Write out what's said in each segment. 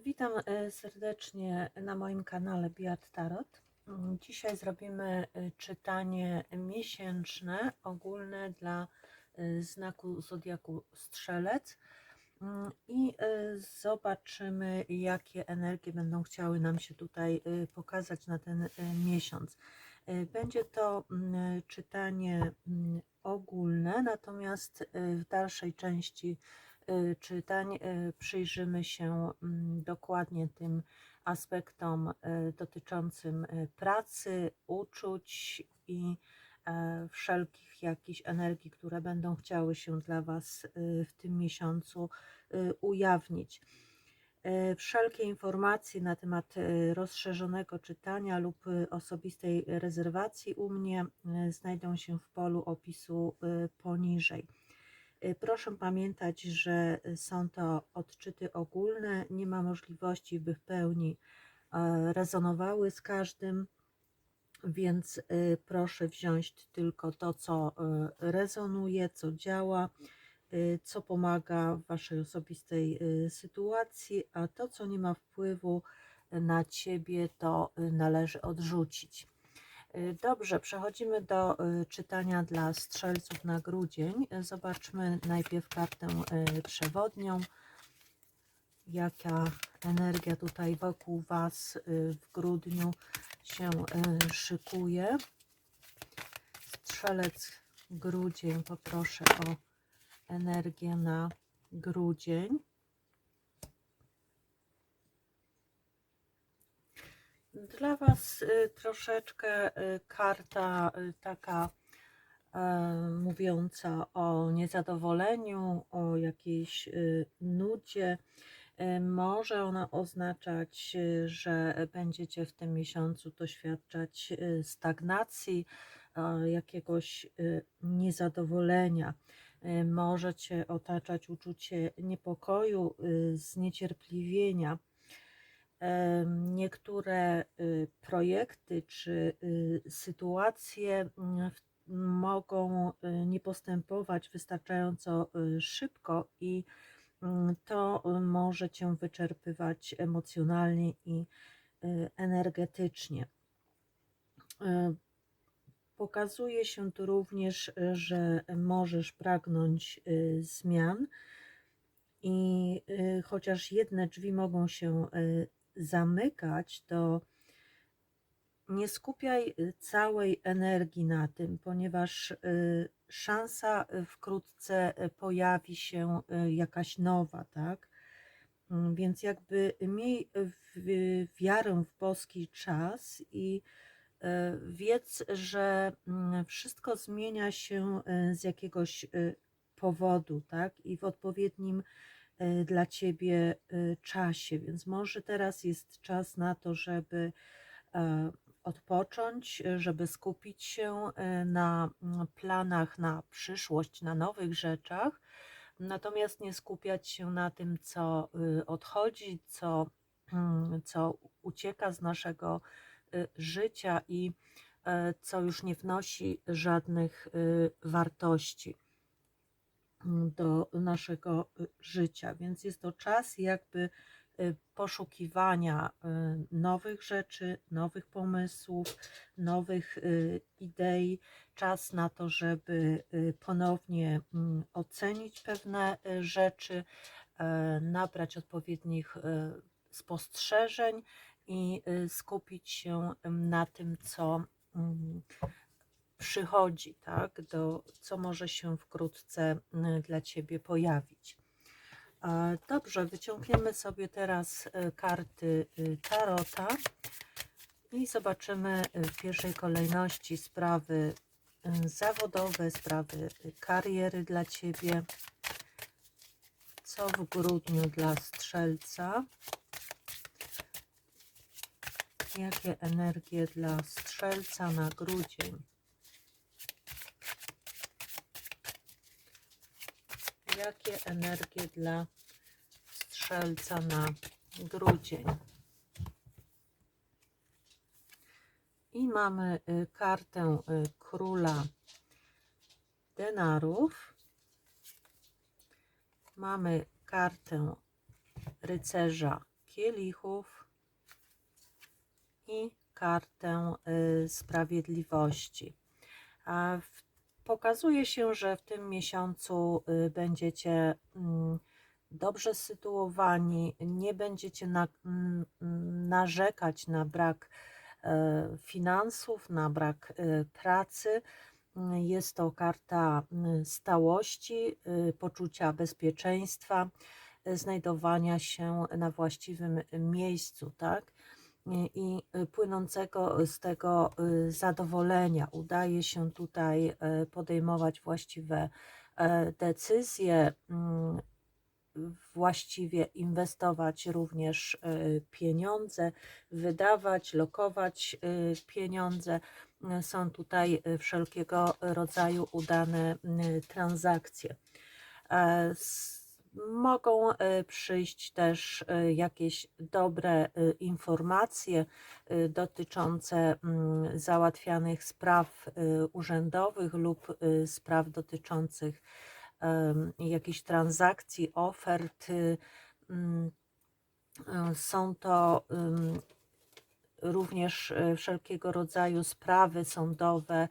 Witam e, serdecznie na moim kanale Biat Tarot. Mm, Dzisiaj zrobimy e, czytanie miesięczne, ogólne dla e, znaku zodiaku Strzelec Mm, i zobaczymy, jakie energie będą chciały nam się tutaj pokazać na ten miesiąc. Będzie to mm, czytanie ogólne, natomiast w dalszej części czytań y, przyjrzymy się mm, dokładnie tym aspektom y, dotyczącym y, pracy, uczuć i e, wszelkich jakichś energii, które będą chciały się dla Was y, w tym miesiącu y, ujawnić. Wszelkie informacje na temat rozszerzonego czytania lub osobistej rezerwacji u mnie znajdą się w polu opisu poniżej. Y, Proszę pamiętać, że są to odczyty ogólne, nie ma możliwości, by w pełni e, rezonowały z każdym, więc y, proszę wziąć tylko to, co y, rezonuje, co działa, y, co pomaga w Waszej osobistej y, sytuacji, a to, co nie ma wpływu na Ciebie, to y, należy odrzucić. Y, Dobrze, przechodzimy do y, czytania dla strzelców na grudzień. Zobaczmy najpierw kartę y, przewodnią. Jaka energia tutaj wokół Was w grudniu się szykuje. Strzelec grudzień, poproszę o energię na grudzień. Dla Was y, troszeczkę y, karta y, taka e, mówiąca o niezadowoleniu, o jakiejś nudzie. Może ona oznaczać, że będziecie w tym miesiącu doświadczać stagnacji, e, jakiegoś niezadowolenia. Możecie otaczać uczucie niepokoju, zniecierpliwienia niektóre y, projekty czy y, sytuacje mm, mogą y, nie postępować wystarczająco szybko i mm, to może cię wyczerpywać emocjonalnie i energetycznie. Pokazuje się tu również, że możesz pragnąć zmian i chociaż jedne drzwi mogą się zamykać, to nie skupiaj y, całej energii na tym, ponieważ y, szansa y, wkrótce pojawi się jakaś nowa, tak? Mm, Więc jakby miej wiarę w boski czas i wiedz, że mm, wszystko zmienia się z jakiegoś powodu, tak? I w odpowiednim dla ciebie y, czasie. Więc może teraz jest czas na to, żeby e, odpocząć, y, żeby skupić się y, na mm, planach na przyszłość, na nowych rzeczach, natomiast nie skupiać się na tym, co y, odchodzi, co, mm, co ucieka z naszego y, życia i e, co już nie wnosi żadnych y, wartości do naszego y, życia. Więc jest to czas jakby y, poszukiwania y, nowych rzeczy, nowych pomysłów, nowych idei, czas na to, żeby ponownie mm, ocenić pewne rzeczy, e, nabrać odpowiednich spostrzeżeń i skupić się ym, na tym, co mm, przychodzi, tak, do, co może się wkrótce y, dla Ciebie pojawić. Dobrze, wyciągniemy sobie teraz e, karty y, Tarota i zobaczymy y, w pierwszej kolejności sprawy y, zawodowe, sprawy y, kariery dla Ciebie. Co w grudniu dla strzelca? Jakie energie dla strzelca na grudzień? Jakie energie dla strzelca na grudzień? I mamy y, kartę y, króla denarów. Mamy kartę rycerza kielichów i kartę y, sprawiedliwości. A w, pokazuje się, że w tym miesiącu y, będziecie mm, dobrze sytuowani, nie będziecie na, mm, narzekać na brak e, finansów, na brak e, pracy. Jest to karta mm, stałości, y, poczucia bezpieczeństwa, y, znajdowania się na właściwym miejscu, tak? I- I y, płynącego z tego y, zadowolenia udaje się tutaj e, podejmować właściwe e, decyzje, mm, właściwie inwestować również e, pieniądze, wydawać, lokować e, pieniądze. E, Są tutaj e, wszelkiego rodzaju udane transakcje. Mogą e, przyjść też e, jakieś dobre e, informacje dotyczące mm, załatwianych spraw urzędowych lub spraw dotyczących jakichś transakcji, ofert. y, mm, Są to również wszelkiego rodzaju sprawy sądowe,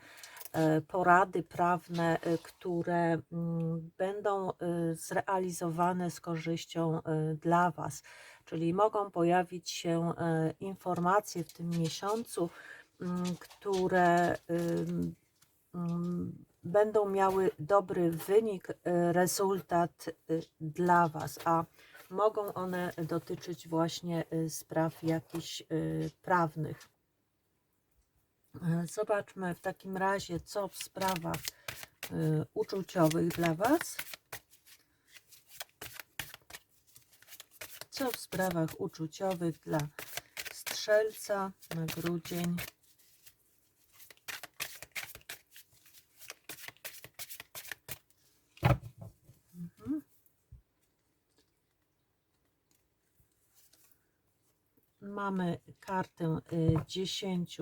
porady prawne, e, które mm, będą e, zrealizowane z korzyścią e, dla Was. Czyli mogą pojawić się e, informacje w tym miesiącu, mm, które mm, będą miały dobry wynik, rezultat dla Was, a mogą one dotyczyć właśnie spraw jakichś prawnych. Y, Zobaczmy w takim razie, co w sprawach y, uczuciowych dla Was. Co w sprawach uczuciowych dla strzelca na grudzień Mhm. Mamy kartę y, 10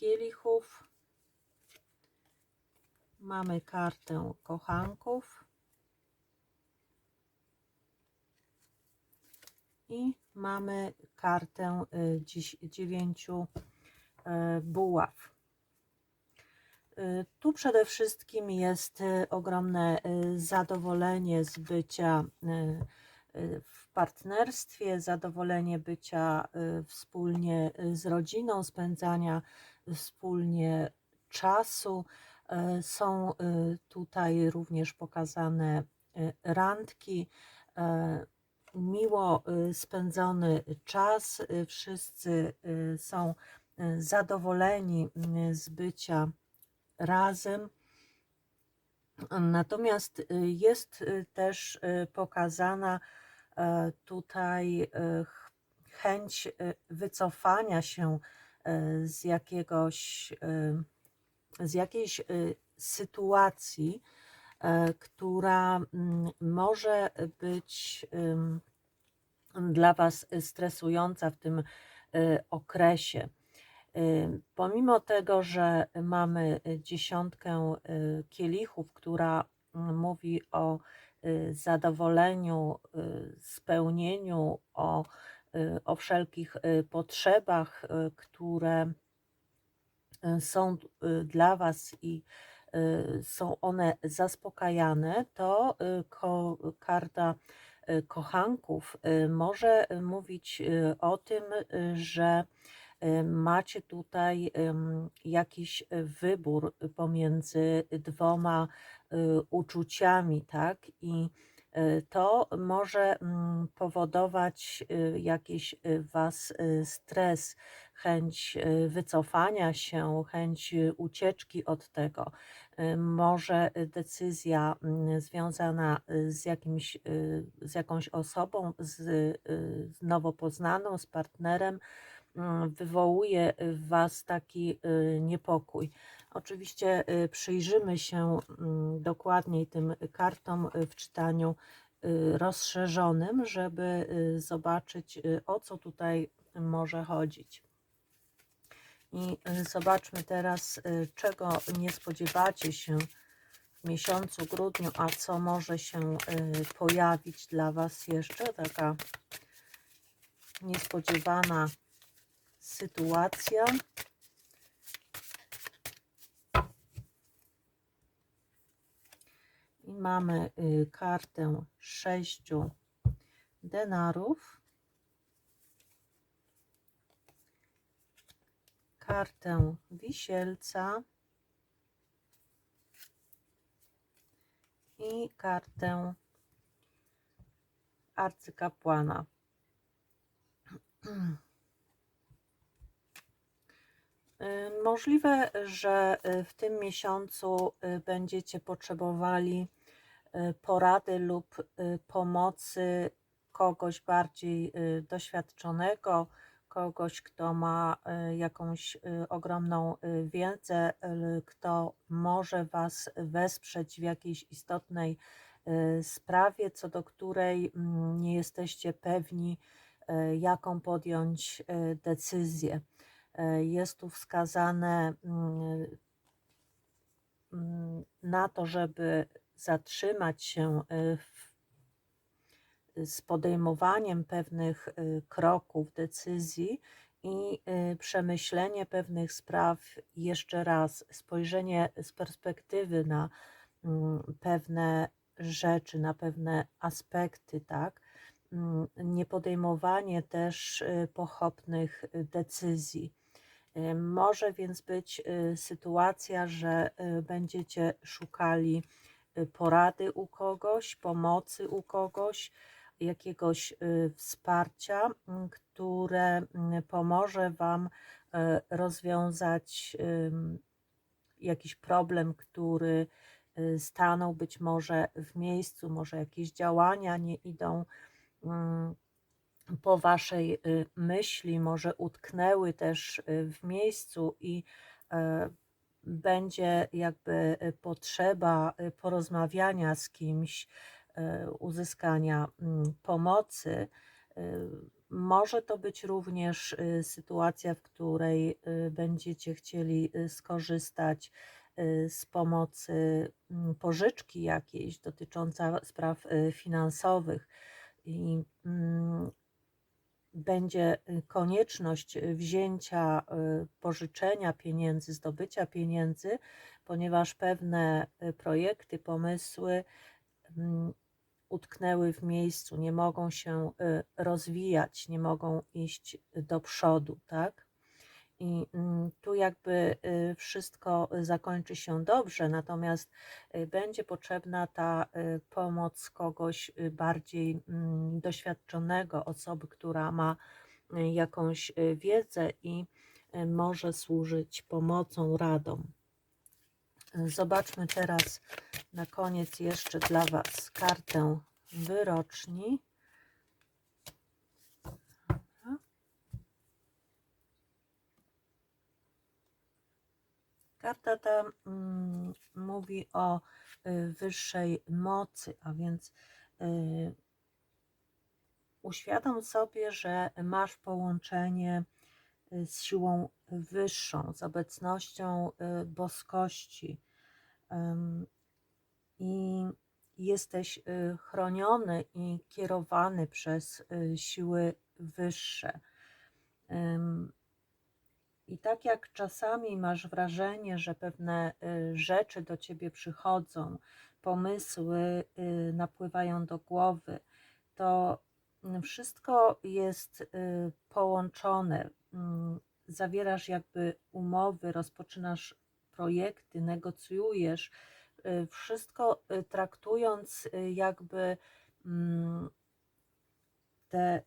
kielichów. Mamy kartę kochanków. I mamy kartę 9 buław. Y, Tu przede wszystkim jest y, ogromne y, zadowolenie z bycia y, y, w partnerstwie, zadowolenie bycia y, wspólnie y, z rodziną, spędzania wspólnie czasu. Y, Są y, tutaj również pokazane y, randki, y, miło y, spędzony czas. y, Wszyscy y, są y, zadowoleni y, z bycia razem. Natomiast y, jest y, też y, pokazana e, tutaj e, ch- chęć wycofania się e, z jakiegoś, z jakiejś sytuacji, która mm, może być dla Was stresująca w tym okresie. Pomimo tego, że mamy y, dziesiątkę y, kielichów, która mm, mówi o y, zadowoleniu, spełnieniu, o, o wszelkich potrzebach, które są dla Was i są one zaspokajane, to ko, karta kochanków może mówić o tym, że macie tutaj jakiś wybór pomiędzy dwoma y, uczuciami, tak? I y, to może mm, powodować y, jakiś y, Was y, stres, chęć y, wycofania się, chęć y, ucieczki od tego. Y, Może decyzja mm, związana y, z, jakimś, y, z jakąś osobą, z, y, z nowo poznaną, z partnerem, wywołuje w Was taki y, niepokój. Oczywiście y, przyjrzymy się mm, dokładniej tym kartom y, w czytaniu y, rozszerzonym, żeby y, zobaczyć y, o co tutaj może chodzić. I y, zobaczmy teraz, y, czego nie spodziewacie się w miesiącu grudniu, a co może się y, pojawić dla Was jeszcze. Taka niespodziewana sytuacja. I mamy y, kartę sześciu denarów, kartę wisielca i kartę arcykapłana. Y, Możliwe, że y, w tym miesiącu y, będziecie potrzebowali porady lub pomocy kogoś bardziej doświadczonego, kogoś, kto ma jakąś ogromną wiedzę, kto może Was wesprzeć w jakiejś istotnej sprawie, co do której mm, nie jesteście pewni, jaką podjąć decyzję. Y, Jest tu wskazane mm, mm, na to, żeby zatrzymać się y, w z podejmowaniem pewnych y, kroków, decyzji i przemyślenie pewnych spraw jeszcze raz, spojrzenie z perspektywy na mm, pewne rzeczy, na pewne aspekty, tak? Nie podejmowanie też pochopnych decyzji. Y, Może więc być y, sytuacja, że y, będziecie szukali porady u kogoś, pomocy u kogoś, jakiegoś wsparcia, mm, które mm, pomoże Wam rozwiązać jakiś problem, który stanął być może w miejscu, może jakieś działania nie idą mm, po Waszej y, myśli, może utknęły też y, w miejscu i e, będzie jakby y, potrzeba porozmawiania z kimś, e, uzyskania mm, pomocy. Może to być również sytuacja, w której będziecie chcieli skorzystać z pomocy mm, pożyczki jakiejś dotycząca spraw finansowych i mm, będzie y, konieczność y, wzięcia, y, pożyczenia pieniędzy, zdobycia pieniędzy, ponieważ pewne projekty, pomysły mm, utknęły w miejscu, nie mogą się rozwijać, nie mogą iść do przodu, tak? I mm, tu jakby y, wszystko zakończy się dobrze, natomiast y, będzie potrzebna ta y, pomoc kogoś y, bardziej mm, doświadczonego, osoby, która ma y, jakąś y, wiedzę i y, może służyć pomocą, radą. Zobaczmy teraz na koniec jeszcze dla Was kartę wyroczni. Karta ta mm, mówi o y, wyższej mocy, a więc y, uświadom sobie, że masz połączenie y, z siłą wyższą, z obecnością boskości. I jesteś chroniony i kierowany przez siły wyższe. I tak jak czasami masz wrażenie, że pewne y, rzeczy do ciebie przychodzą, pomysły y, napływają do głowy, to mm, wszystko jest y, połączone. Mm, Zawierasz jakby umowy, rozpoczynasz projekty, negocjujesz, wszystko traktując jakby mm, te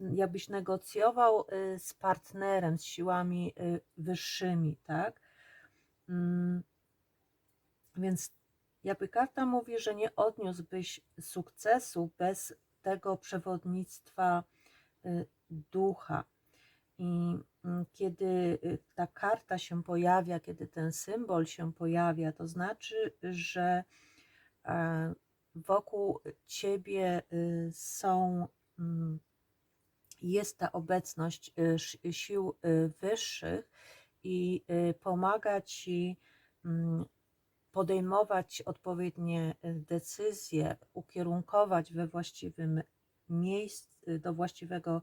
jakbyś negocjował y, z partnerem, z siłami y, wyższymi, tak? Mm, Więc jakby karta mówi, że nie odniósłbyś sukcesu bez tego przewodnictwa y, ducha. I mm, kiedy ta karta się pojawia, kiedy ten symbol się pojawia, to znaczy, że e, wokół ciebie są mm, jest ta obecność y, sił y, wyższych i y, pomaga ci mm, podejmować odpowiednie decyzje, ukierunkować we właściwym miejscu, do właściwego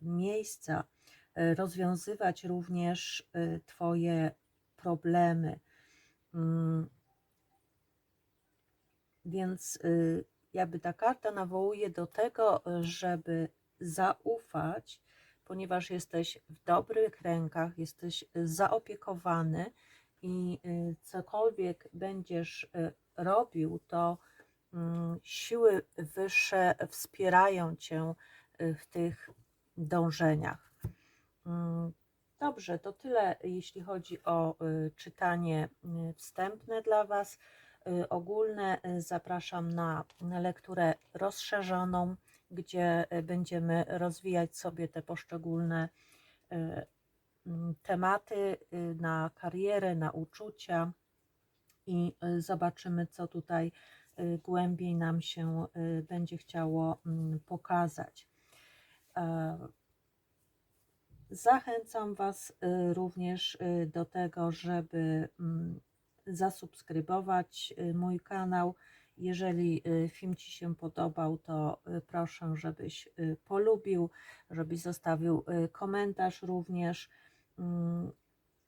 miejsca, rozwiązywać również Twoje problemy. Mm, Więc jakby ta karta nawołuje do tego, żeby zaufać, ponieważ jesteś w dobrych rękach, jesteś zaopiekowany i y, cokolwiek będziesz y, robił, to mm, siły wyższe wspierają cię y, w tych dążeniach. Mm, Dobrze, to tyle, jeśli chodzi o czytanie wstępne dla Was. Ogólne zapraszam na lekturę rozszerzoną, gdzie y, będziemy rozwijać sobie te poszczególne mm, tematy y, na karierę, na uczucia i y, zobaczymy, co tutaj głębiej nam się będzie chciało pokazać. E, Zachęcam Was również do tego, żeby zasubskrybować mój kanał. Jeżeli y, film Ci się podobał, to y, proszę, żebyś y, polubił, żebyś zostawił komentarz również. Mm,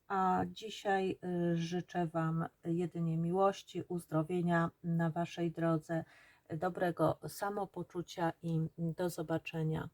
A dzisiaj życzę Wam jedynie miłości, uzdrowienia na Waszej drodze, dobrego samopoczucia i do zobaczenia.